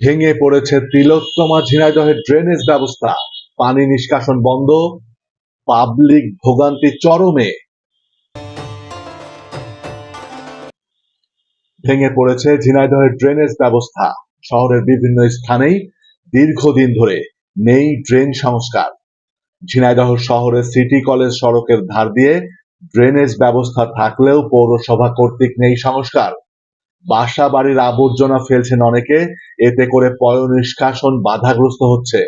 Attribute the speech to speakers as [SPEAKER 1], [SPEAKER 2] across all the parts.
[SPEAKER 1] ভেঙে পড়েছে তিলোত্তমা ঝিনাইদহের ড্রেনেজ ব্যবস্থা। পানি নিষ্কাশন বন্ধ পাবলিক ভোগান্তি চরমে। ভেঙে পড়েছে ঝিনাইদহের ড্রেনেজ ব্যবস্থা, শহরের বিভিন্ন স্থানেই দীর্ঘদিন ধরে নেই ড্রেন সংস্কার। ঝিনাইদহ শহরের সিটি কলেজ সড়কের ধার দিয়ে ড্রেনেজ ব্যবস্থা থাকলেও পৌরসভা কর্তৃক নেই সংস্কার। বাসা বাড়ির আবর্জনা ফেলছেন অনেকে। এতে করে পয় নিষ্কাশন বাধাগ্রস্ত হচ্ছে।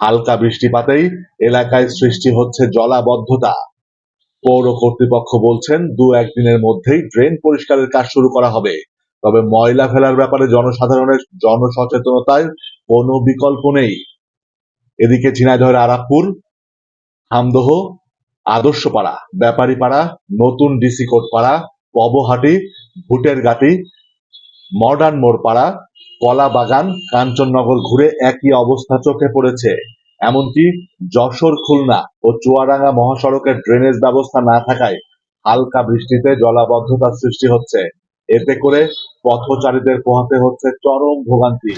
[SPEAKER 1] হালকা বৃষ্টিপাতেই এলাকায় সৃষ্টি হচ্ছে জলাবদ্ধতা। পৌর কর্তৃপক্ষ বলছেন, দু একদিনের মধ্যেই ড্রেন পরিষ্কারের কাজ শুরু করা হবে। তবে ময়লা ফেলার ব্যাপারে জনসাধারণের জনসচেতনতায় কোনো বিকল্প নেই। এদিকে ঝিনাইদহের আরাকপুর, হামদহ, আদর্শপাড়া, ব্যাপারীপাড়া, নতুন ডিসি কোট পাড়া পবহাটি ভুটের গাটি মডার্ন মোড়পাড়া কলা বাগান কাঞ্চননগর ঘুরে একই অবস্থা চোখে পড়েছে। এমনকি যশোর, খুলনা ও চুয়াডাঙ্গা মহাসড়কের ড্রেনেজ ব্যবস্থা না থাকায় হালকা বৃষ্টিতে জলাবদ্ধতার সৃষ্টি হচ্ছে। এতে করে পথচারীদের পোহাতে হচ্ছে চরম ভোগান্তি।